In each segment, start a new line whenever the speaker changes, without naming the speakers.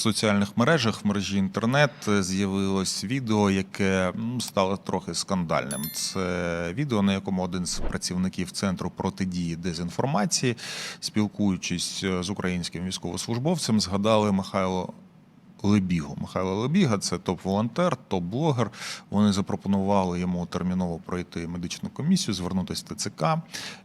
соціальних мережах, в мережі інтернет е, з'явилось відео, яке стало трохи скандальним. Це відео, на якому один з працівників центру протидії дезінформації, спілкуючись е, з українським військовослужбовцем, згадали Михайло. Лебігу. Михайло Лебіга це топ-волонтер, топ-блогер. Вони запропонували йому терміново пройти медичну комісію, звернутися в ТЦК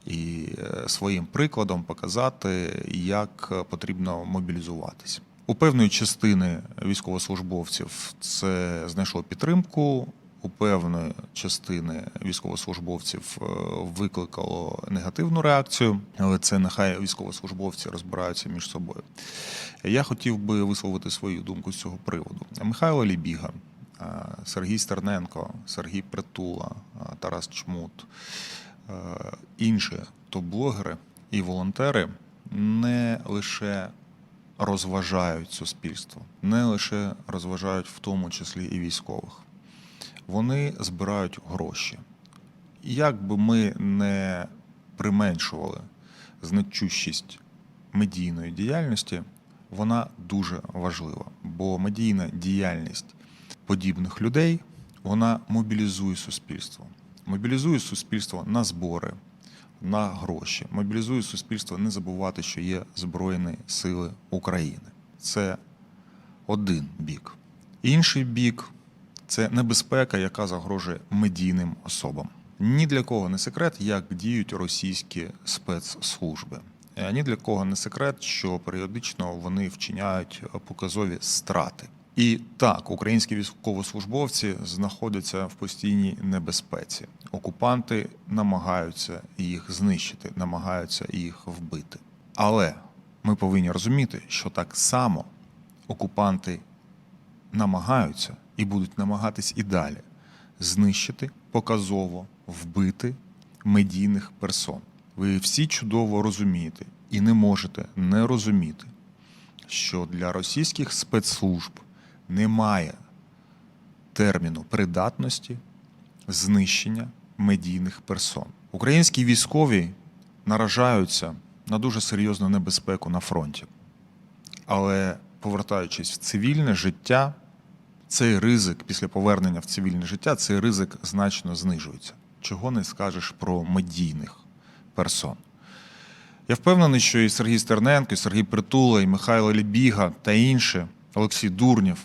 і е, своїм прикладом показати, як потрібно мобілізуватись. У певної частини військовослужбовців це знайшло підтримку. У певної частини військовослужбовців е, викликало негативну реакцію, але це нехай військовослужбовці розбираються між собою. Я хотів би висловити свою думку з цього приводу. Михайло Лібіга, е, Сергій Стерненко, Сергій Притула, е, Тарас Чмут, інші топ-блогери і волонтери не лише розважають суспільство, не лише розважають в тому числі і військових. Вони збирають гроші. Як би ми не применшували значущість медійної діяльності, вона дуже важлива, бо медійна діяльність подібних людей вона мобілізує суспільство. Мобілізує суспільство на збори, на гроші, мобілізує суспільство не забувати, що є Збройні Сили України. Це один бік. Інший бік це небезпека, яка загрожує медійним особам. Ні для кого не секрет, як діють російські спецслужби. Ні для кого не секрет, що періодично вони вчиняють показові страти. І так, українські військовослужбовці знаходяться в постійній небезпеці. Окупанти намагаються їх знищити, намагаються їх вбити. Але ми повинні розуміти, що так само окупанти намагаються і будуть намагатись і далі знищити показово вбити медійних персон. Ви всі чудово розумієте і не можете не розуміти, що для російських спецслужб немає терміну придатності знищення медійних персон. Українські військові наражаються на дуже серйозну небезпеку на фронті. Але повертаючись в цивільне життя, цей ризик після повернення в цивільне життя, цей ризик значно знижується. Чого не скажеш про медійних персон. Я впевнений, що і Сергій Стерненко, і Сергій Притула, і Михайло Лібіга та інші, Олексій Дурнєв,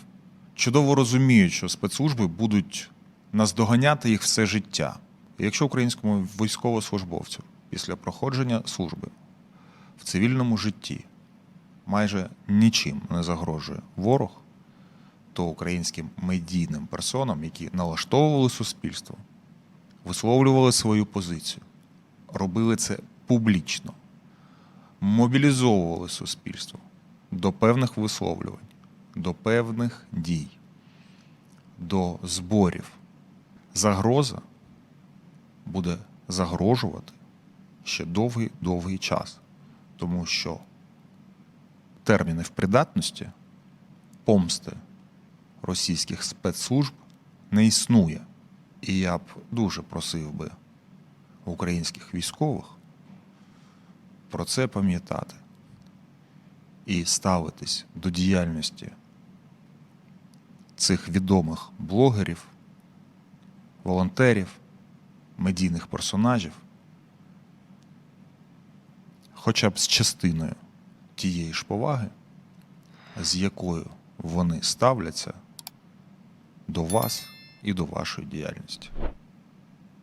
чудово розуміють, що спецслужби будуть наздоганяти їх все життя. Якщо українському військовослужбовцю після проходження служби в цивільному житті майже нічим не загрожує ворог, то українським медійним персонам, які налаштовували суспільство, висловлювали свою позицію, робили це публічно, мобілізовували суспільство до певних висловлювань, до певних дій, до зборів. Загроза буде загрожувати ще довгий довгий час, тому що терміни в придатності помсти російських спецслужб не існує. І я б дуже просив би українських військових про це пам'ятати і ставитись до діяльності цих відомих блогерів, волонтерів, медійних персонажів, хоча б з частиною тієї ж поваги, з якою вони ставляться до вас і до вашої діяльності.